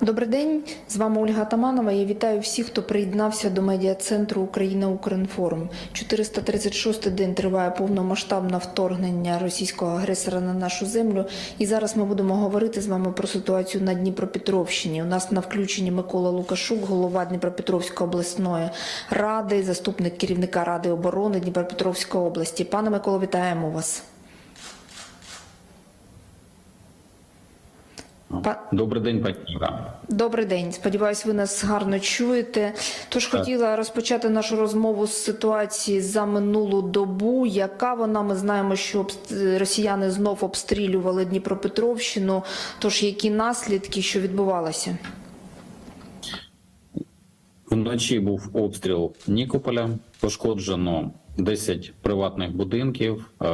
Добрий день, з вами Ольга Таманова. Я вітаю всіх, хто приєднався до медіа-центру Україна Укрінформ. 436 день триває повномасштабне вторгнення російського агресора на нашу землю. І зараз ми будемо говорити з вами про ситуацію на Дніпропетровщині. У нас на включенні Микола Лукашук, голова Дніпропетровської обласної ради, заступник керівника ради оборони Дніпропетровської області. Пане Миколо, вітаємо вас. Добрий день, пані. Добрий день. Сподіваюсь, ви нас гарно чуєте. Тож хотіла розпочати нашу розмову з ситуації за минулу добу. Яка вона? Ми знаємо, що росіяни знов обстрілювали Дніпропетровщину. Тож які наслідки, що відбувалося? Вночі був обстріл Нікополя. Пошкоджено 10 приватних будинків, е,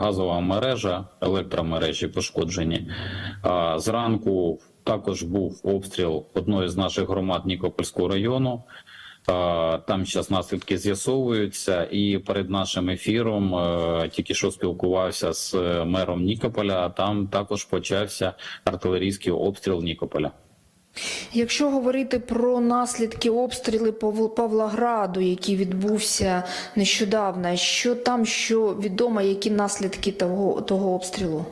газова мережа, електромережі пошкоджені. А Зранку також був обстріл одної з наших громад Нікопольського району. Там зараз наслідки з'ясовуються, і перед нашим ефіром е, тільки що спілкувався з е, мером Нікополя. Там також почався артилерійський обстріл Нікополя. Якщо говорити про наслідки обстріли Пав- Павлограду, який відбувся нещодавно, що там що відомо, які наслідки того, того обстрілу?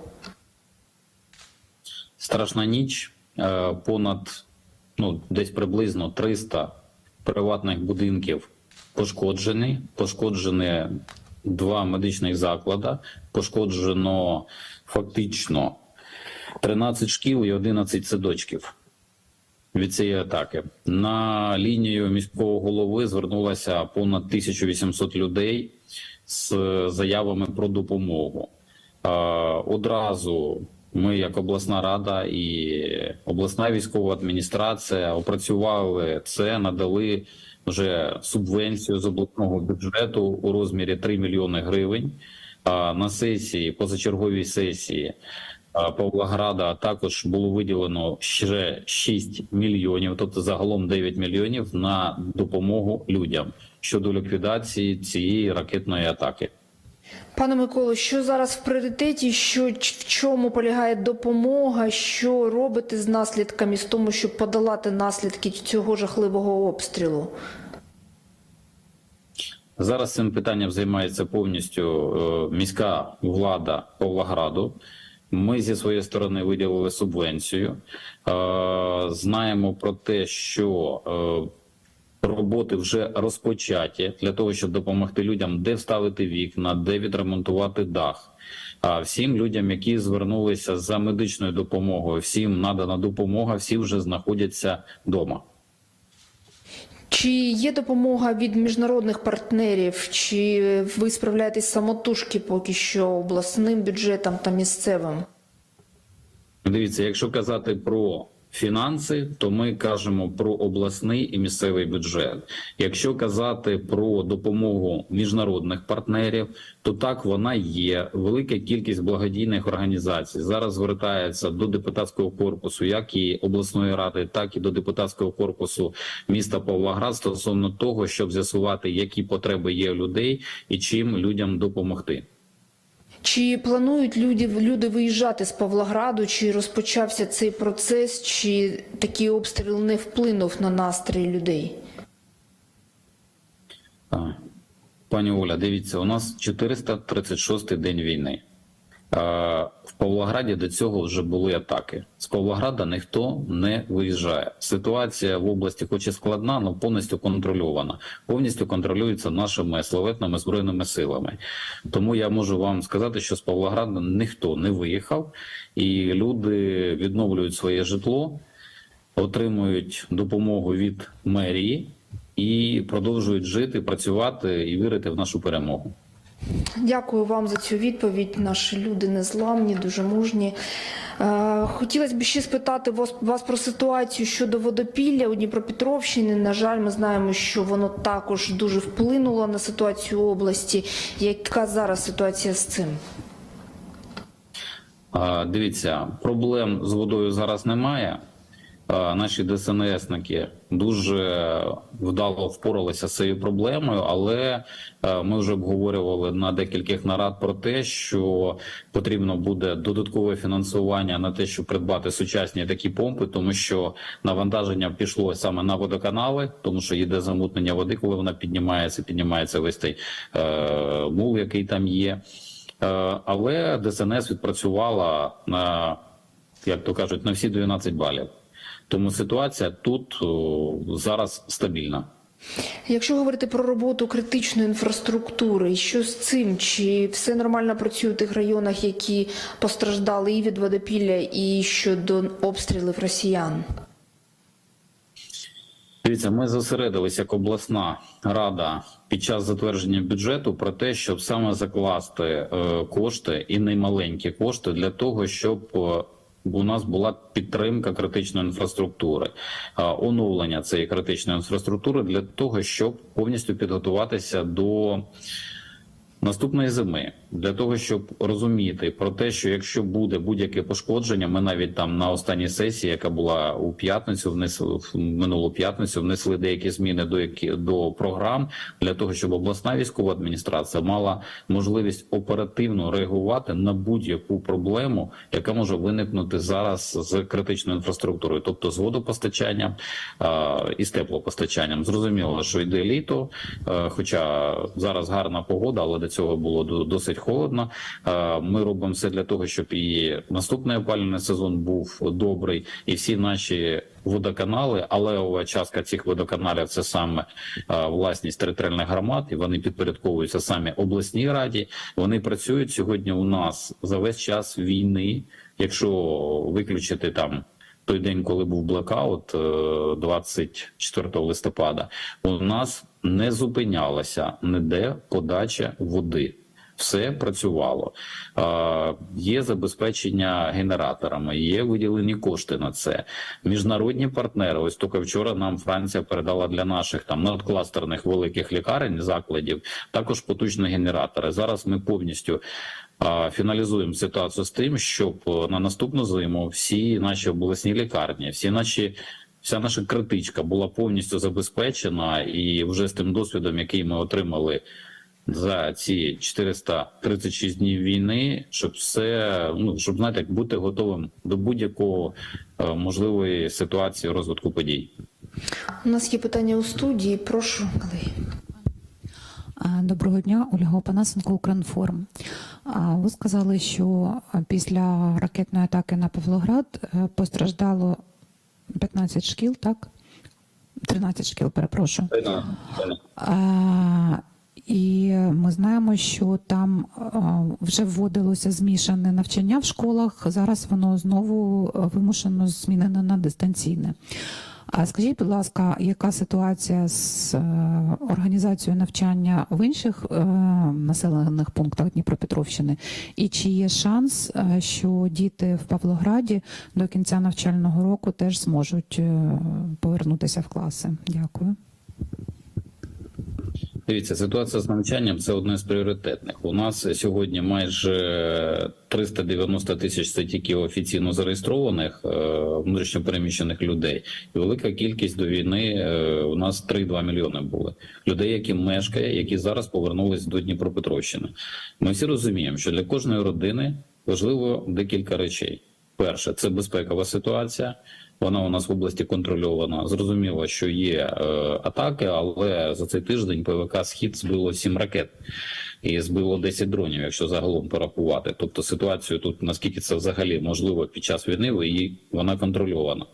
Страшна ніч. Е, Понад ну десь приблизно 300 приватних будинків пошкоджені. Пошкоджені два медичних заклади. Пошкоджено фактично 13 шкіл і 11 садочків. Від цієї атаки на лінію міського голови звернулося понад 1800 людей з заявами про допомогу. Одразу ми, як обласна рада і обласна військова адміністрація, опрацювали це, надали вже субвенцію з обласного бюджету у розмірі 3 мільйони гривень. На сесії, позачерговій сесії Павлограда також було виділено ще 6 мільйонів, тобто загалом 9 мільйонів на допомогу людям щодо ліквідації цієї ракетної атаки. Пане Миколо, що зараз в пріоритеті? Що в чому полягає допомога? Що робите з наслідками з тому, щоб подолати наслідки цього жахливого обстрілу? Зараз цим питанням займається повністю е, міська влада Павлограду. Ми зі своєї сторони виділили субвенцію. Е, Знаємо про те, що е, роботи вже розпочаті для того, щоб допомогти людям, де вставити вікна, де відремонтувати дах. А всім людям, які звернулися за медичною допомогою, всім надана допомога, всі вже знаходяться вдома. Чи є допомога від міжнародних партнерів, чи ви справляєтесь самотужки поки що обласним бюджетом та місцевим? Дивіться, якщо казати про фінанси, то ми кажемо про обласний і місцевий бюджет. Якщо казати про допомогу міжнародних партнерів, то так вона є. Велика кількість благодійних організацій зараз звертається до депутатського корпусу, як і обласної ради, так і до депутатського корпусу міста Павлоград стосовно того, щоб з'ясувати, які потреби є у людей і чим людям допомогти. Чи планують люди, люди виїжджати з Павлограду, чи розпочався цей процес, чи такий обстріл не вплинув на настрій людей? Пані Оля, дивіться, у нас 436 день війни. Павлограді до цього вже були атаки. З Павлограда ніхто не виїжджає. Ситуація в області, хоч і складна, але повністю контрольована. Повністю контролюється нашими славетними збройними силами. Тому я можу вам сказати, що з Павлограда ніхто не виїхав, і люди відновлюють своє житло, отримують допомогу від мерії і продовжують жити, працювати і вірити в нашу перемогу. Дякую вам за цю відповідь. Наші люди незламні, дуже мужні. Е, Хотілося б ще спитати вас, вас про ситуацію щодо водопілля у Дніпропетровщині. На жаль, ми знаємо, що воно також дуже вплинуло на ситуацію області. Яка зараз ситуація з цим? Дивіться, проблем з водою зараз немає. Е, Наші ДСНСники дуже вдало впоралися з цією проблемою, але е, ми вже обговорювали на декількох нарад про те, що потрібно буде додаткове фінансування на те, щоб придбати сучасні такі помпи, тому що навантаження пішло саме на водоканали, тому що йде замутнення води, коли вона піднімається, піднімається весь цей е, мул, який там є. Е, але ДСНС відпрацювала на як то кажуть, на всі 12 балів. Тому ситуація тут зараз стабільна. Якщо говорити про роботу критичної інфраструктури, що з цим? Чи все нормально працює у тих районах, які постраждали і від водопілля, і щодо обстрілів росіян? Дивіться, ми зосередилися як обласна рада під час затвердження бюджету про те, щоб саме закласти е, кошти і немаленькі кошти для того, щоб е, у нас була підтримка критичної інфраструктури, оновлення цієї критичної інфраструктури для того, щоб повністю підготуватися до наступної зими для того, щоб розуміти про те, що якщо буде будь-яке пошкодження, ми навіть там на останній сесії, яка була у п'ятницю, внесли в минулу п'ятницю, внесли деякі зміни до які до програм для того, щоб обласна військова адміністрація мала можливість оперативно реагувати на будь-яку проблему, яка може виникнути зараз з критичною інфраструктурою, тобто з водопостачанням і з теплопостачанням. Зрозуміло, що йде літо, е, хоча зараз гарна погода, але до цього було досить холодно. Е, Ми робимо все для того, щоб і наступний опалювальний сезон був добрий, і всі наші водоканали, але частка цих водоканалів це саме е, власність територіальних громад, і вони підпорядковуються саме обласній раді. Вони працюють сьогодні у нас за весь час війни, якщо виключити там. Той день, коли був блекаут, е, 24 листопада, у нас не зупинялася ніде подача води. Все працювало. Е, Є забезпечення генераторами, є виділені кошти на це. Міжнародні партнери. Ось тільки вчора нам Франція передала для наших там надкластерних великих лікарень закладів також потужні генератори. Зараз ми повністю фіналізуємо ситуацію з тим, щоб е, на наступну зиму всі наші обласні лікарні, всі наші. Вся наша критичка була повністю забезпечена, і вже з тим досвідом, який ми отримали за ці 436 днів війни, щоб все ну щоб знаєте, як бути готовим до будь-якого е, можливої ситуації розвитку подій. У нас є питання у студії. Прошу, колеги. Доброго дня, Ольга Опанасенко, Укрінформ. А, Ви сказали, що після ракетної атаки на Павлоград е, постраждало 15 шкіл, так? 13 шкіл, перепрошую. А, І ми знаємо, що там вже вводилося змішане навчання в школах. Зараз воно знову вимушено змінене на дистанційне. А скажіть, будь ласка, яка ситуація з е, організацією навчання в інших е, населених пунктах Дніпропетровщини? І чи є шанс, е, що діти в Павлограді до кінця навчального року теж зможуть повернутися в класи? Дякую. Дивіться, ситуація з навчанням це одне з пріоритетних. У нас сьогодні майже 390 тисяч це офіційно зареєстрованих е, внутрішньопереміщених людей. І велика кількість до війни е, у нас 3-2 мільйони були людей, які мешкає, які зараз повернулись до Дніпропетровщини. Ми всі розуміємо, що для кожної родини важливо декілька речей. Перше, це безпекова ситуація. Вона у нас в області контрольована. Зрозуміло, що є е, атаки, але за цей тиждень ПВК Схід збило 7 ракет і збило 10 дронів, якщо загалом порахувати. Тобто ситуацію тут наскільки це взагалі можливо під час війни, і вона контрольована.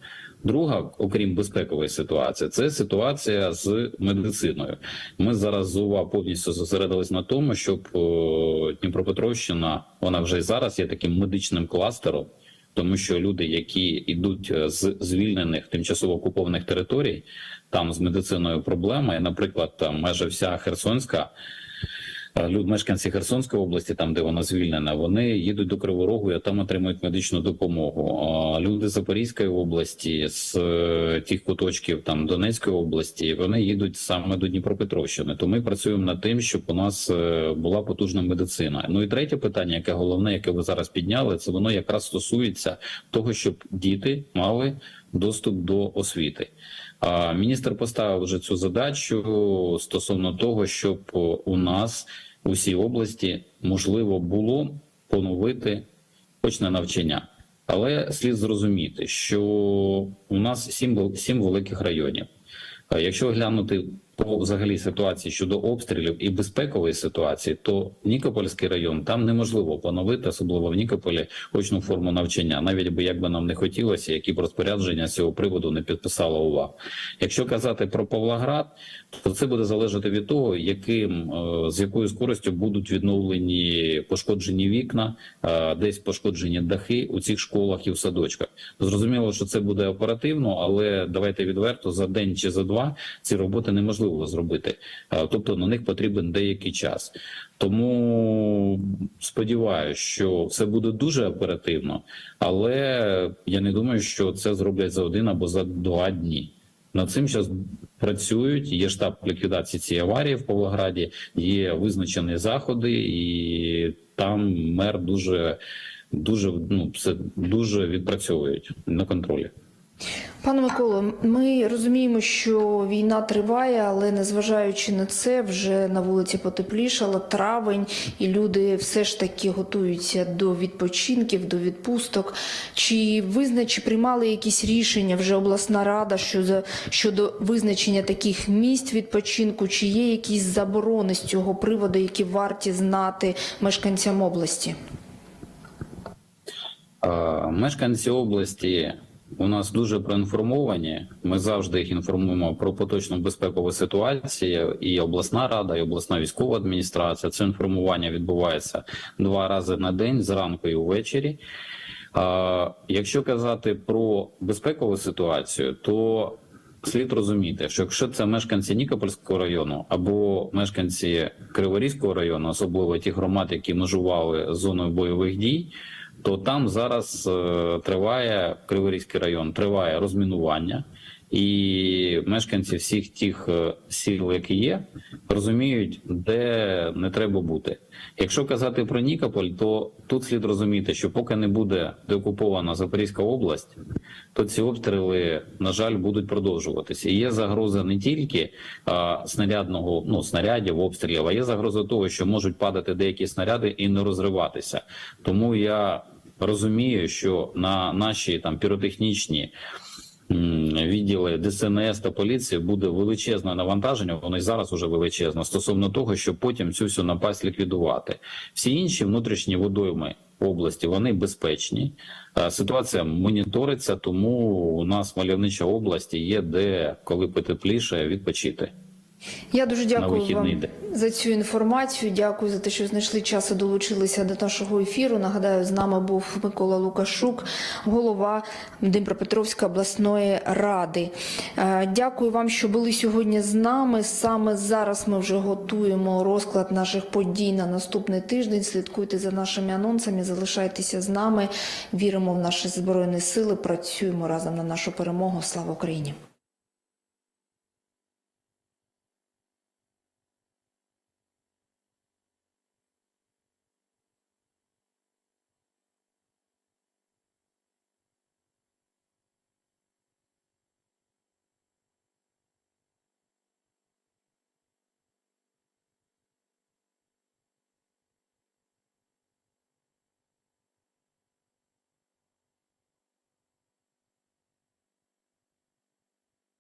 Друга, окрім безпекової ситуації, це ситуація з медициною. Ми зараз з УВА повністю зосередились на тому, щоб е, Дніпропетровщина, вона вже і зараз є таким медичним кластером тому що люди, які йдуть е, з звільнених тимчасово окупованих територій, там з медициною проблеми, наприклад, там майже вся Херсонська. Люд мешканці Херсонської області, там де вона звільнена, вони їдуть до Криворогу і там отримують медичну допомогу. А люди Запорізької області, з е, тих куточків там Донецької області, вони їдуть саме до Дніпропетровщини. То ми працюємо над тим, щоб у нас е, була потужна медицина. Ну і третє питання, яке головне, яке ви зараз підняли, це воно якраз стосується того, щоб діти мали доступ до освіти. Міністр поставив вже цю задачу стосовно того, щоб у нас у всій області можливо було поновити очне навчання. Але слід зрозуміти, що у нас сім, сім великих районів. Е, Якщо глянути по взагалі ситуації щодо обстрілів і безпекової ситуації, то Нікопольський район там неможливо поновити, особливо в Нікополі, очну форму навчання, навіть би як би нам не хотілося, які б розпорядження з цього приводу не підписала УВА. Якщо казати про Павлоград, то це буде залежати від того, яким е, з якою скоростю будуть відновлені пошкоджені вікна, е, десь пошкоджені дахи у цих школах і в садочках. Зрозуміло, що це буде оперативно, але давайте відверто за день чи за два ці роботи неможливо зробити. Е, Тобто на них потрібен деякий час. Тому сподіваюся, що все буде дуже оперативно, але я не думаю, що це зроблять за один або за два дні. Над цим зараз працюють. Є штаб ліквідації цієї аварії в Павлограді, є визначені заходи, і там мер дуже, дуже ну все дуже відпрацьовують на контролі. Пане Миколо, ми розуміємо, що війна триває, але незважаючи на це, вже на вулиці потеплішало травень, і люди все ж таки готуються до відпочинків, до відпусток. Чи визна, чи приймали якісь рішення вже обласна рада щодо, щодо визначення таких місць відпочинку? Чи є якісь заборони з цього приводу, які варті знати мешканцям області? Е, Мешканці області у нас дуже проінформовані. Ми завжди їх інформуємо про поточну безпекову ситуацію. І обласна рада, і обласна військова адміністрація. Це інформування відбувається два рази на день, зранку і ввечері. Якщо казати про безпекову ситуацію, то слід розуміти, що якщо це мешканці Нікопольського району або мешканці Криворізького району, особливо ті громад, які межували зоною бойових дій, то там зараз е, триває Криворізький район, триває розмінування, і мешканці всіх тих е, сіл, які є, розуміють, де не треба бути. Якщо казати про Нікополь, то тут слід розуміти, що поки не буде деокупована Запорізька область, то ці обстріли, на жаль, будуть продовжуватися. І є загроза не тільки а, снарядного ну снарядів, обстрілів, а є загроза того, що можуть падати деякі снаряди і не розриватися. Тому я розумію, що на наші там піротехнічні відділи ДСНС та поліції буде величезне навантаження. Воно і зараз уже величезне стосовно того, щоб потім цю всю напасть ліквідувати. Всі інші внутрішні водойми області вони безпечні. Е, Ситуація моніториться, тому у нас мальовнича область є де, коли потепліше, відпочити. Я дуже дякую вам день. за цю інформацію. Дякую за те, що знайшли час і долучилися до нашого ефіру. Нагадаю, з нами був Микола Лукашук, голова Дніпропетровської обласної ради. Е, Дякую вам, що були сьогодні з нами. Саме зараз ми вже готуємо розклад наших подій на наступний тиждень. Слідкуйте за нашими анонсами, залишайтеся з нами. Віримо в наші збройні сили. Працюємо разом на нашу перемогу. Слава Україні!